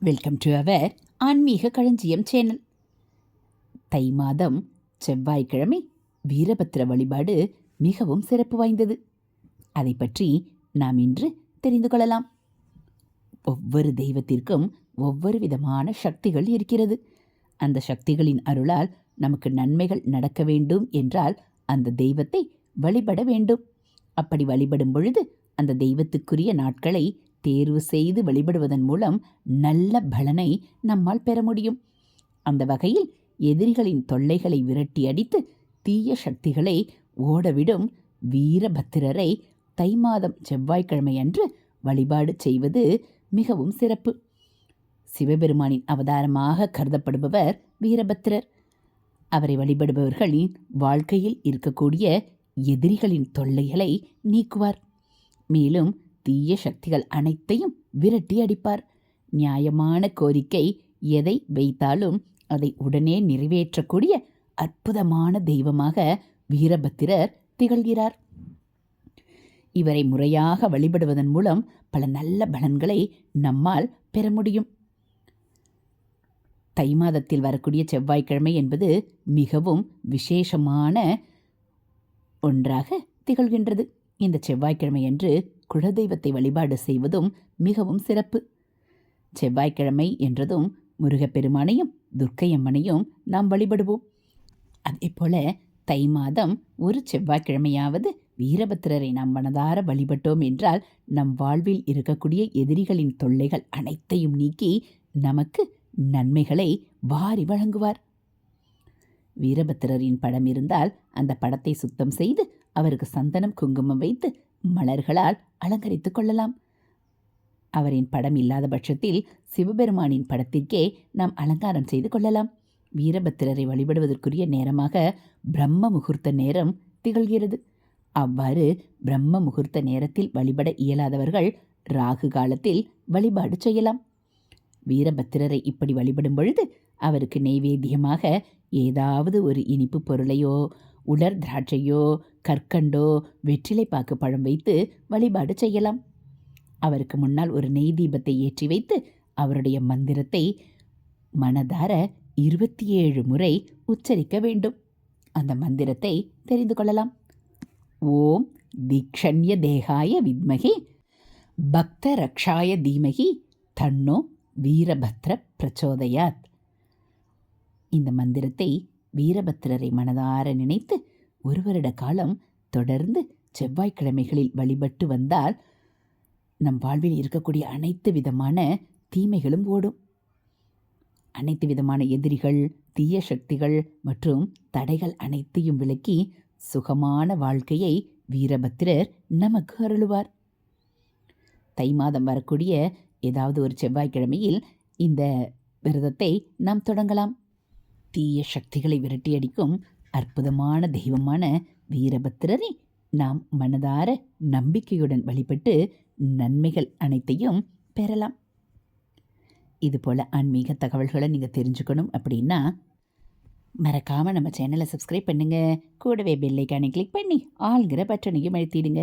Welcome to our ஆன்மீக களஞ்சியம் channel தை மாதம் செவ்வாய்க்கிழமை வீரபத்திர வழிபாடு மிகவும் சிறப்பு வாய்ந்தது. அதை பற்றி நாம் இன்று தெரிந்து கொள்ளலாம். ஒவ்வொரு தெய்வத்திற்கும் ஒவ்வொரு விதமான சக்திகள் இருக்கிறது. அந்த சக்திகளின் அருளால் நமக்கு நன்மைகள் நடக்க வேண்டும் என்றால் அந்த தெய்வத்தை வழிபட வேண்டும். அப்படி வழிபடும் பொழுது அந்த தெய்வத்துக்குரிய நாட்களை தேர்வு செய்து வழிபடுவதன் மூலம் நல்ல பலனை நம்மால் பெற முடியும். அந்த வகையில் எதிரிகளின் தொல்லைகளை விரட்டி அடித்து தீய சக்திகளை ஓடவிடும் வீரபத்திரரை தை மாதம் செவ்வாய்க்கிழமை அன்று வழிபாடு செய்வது மிகவும் சிறப்பு. சிவபெருமானின் அவதாரமாக கருதப்படுபவர் வீரபத்திரர். அவரை வழிபடுபவர்களின் வாழ்க்கையில் இருக்கக்கூடிய எதிரிகளின் தொல்லைகளை நீக்குவார். மேலும் தீய சக்திகள் அனைத்தையும் விரட்டி அடிப்பார். நியாயமான கோரிக்கை எதை வைத்தாலும் அதை உடனே நிறைவேற்றக்கூடிய அற்புதமான தெய்வமாக வீரபத்திரர் திகழ்கிறார். இவரை முறையாக வழிபடுவதன் மூலம் பல நல்ல பலன்களை நம்மால் பெற முடியும். தை மாதத்தில் வரக்கூடிய செவ்வாய்க்கிழமை என்பது மிகவும் விசேஷமான ஒன்றாக திகழ்கின்றது. இந்த செவ்வாய்க்கிழமை அன்று குலதெய்வத்தை வழிபாடு செய்வதும் மிகவும் சிறப்பு. செவ்வாய்க்கிழமை என்றதும் முருகப்பெருமானையும் துர்க்கையம்மனையும் நாம் வழிபடுவோம். அதே போல தை மாதம் ஒரு செவ்வாய்க்கிழமையாவது வீரபத்திரரை நாம் மனதார வழிபட்டோம் என்றால் நம் வாழ்வில் இருக்கக்கூடிய எதிரிகளின் தொல்லைகள் அனைத்தையும் நீக்கி நமக்கு நன்மைகளை வாரி வழங்குவார். வீரபத்திரரின் படம் இருந்தால் அந்த படத்தை சுத்தம் செய்து அவருக்கு சந்தனம் குங்குமம் வைத்து மலர்களால் அலங்கரித்துக் கொள்ளலாம். அவரின் படம் இல்லாத பட்சத்தில் சிவபெருமானின் படத்திற்கே நாம் அலங்காரம் செய்து கொள்ளலாம். வீரபத்திரரை வழிபடுவதற்குரிய நேரமாக பிரம்ம முகூர்த்த நேரம் திகழ்கிறது. அவ்வாறு பிரம்ம முகூர்த்த நேரத்தில் வழிபட இயலாதவர்கள் ராகு காலத்தில் வழிபாடு செய்யலாம். வீரபத்திரரை இப்படி வழிபடும் பொழுது அவருக்கு நெய்வேத்தியமாக ஏதாவது ஒரு இனிப்பு பொருளையோ உலர் திராட்சையோ கற்கண்டோ வெற்றிலைப்பாக்கு பழம் வைத்து வழிபாடு செய்யலாம். அவருக்கு முன்னால் ஒரு நெய் தீபத்தை ஏற்றி வைத்து அவருடைய மந்திரத்தை மனதார இருபத்தி ஏழு முறை உச்சரிக்க வேண்டும். அந்த மந்திரத்தை தெரிந்து கொள்ளலாம். ஓம் தீக்ஷண்ய தேகாய வித்மகி பக்த ரக்ஷாய தீமகி தன்னோ வீரபத்ர பிரச்சோதயாத். இந்த மந்திரத்தை வீரபத்திரரை மனதார நினைத்து ஒரு வருட காலம் தொடர்ந்து செவ்வாய்க்கிழமைகளில் வழிபட்டு வந்தால் நம் வாழ்வில் இருக்கக்கூடிய அனைத்து விதமான தீமைகளும் ஓடும். அனைத்து விதமான எதிரிகள் தீய சக்திகள் மற்றும் தடைகள் அனைத்தையும் விளக்கி சுகமான வாழ்க்கையை வீரபத்திரர் நமக்கு அருளுவார். தை மாதம் வரக்கூடிய ஏதாவது ஒரு செவ்வாய்க்கிழமையில் இந்த விரதத்தை நாம் தொடங்கலாம். தீய சக்திகளை விரட்டியடிக்கும் அற்புதமான தெய்வமான வீரபத்திரரை நாம் மனதார நம்பிக்கையுடன் வழிபட்டு நன்மைகள் அனைத்தையும் பெறலாம். இது போல் ஆன்மீக தகவல்களை நீங்கள் தெரிஞ்சுக்கணும் அப்படின்னா மறக்காமல் நம்ம சேனலை சப்ஸ்கிரைப் பண்ணுங்கள் கூடவே பெல்லைக்கானை கிளிக் பண்ணி ஆளுங்கிற பட்டனையும் அழுத்திடுங்க.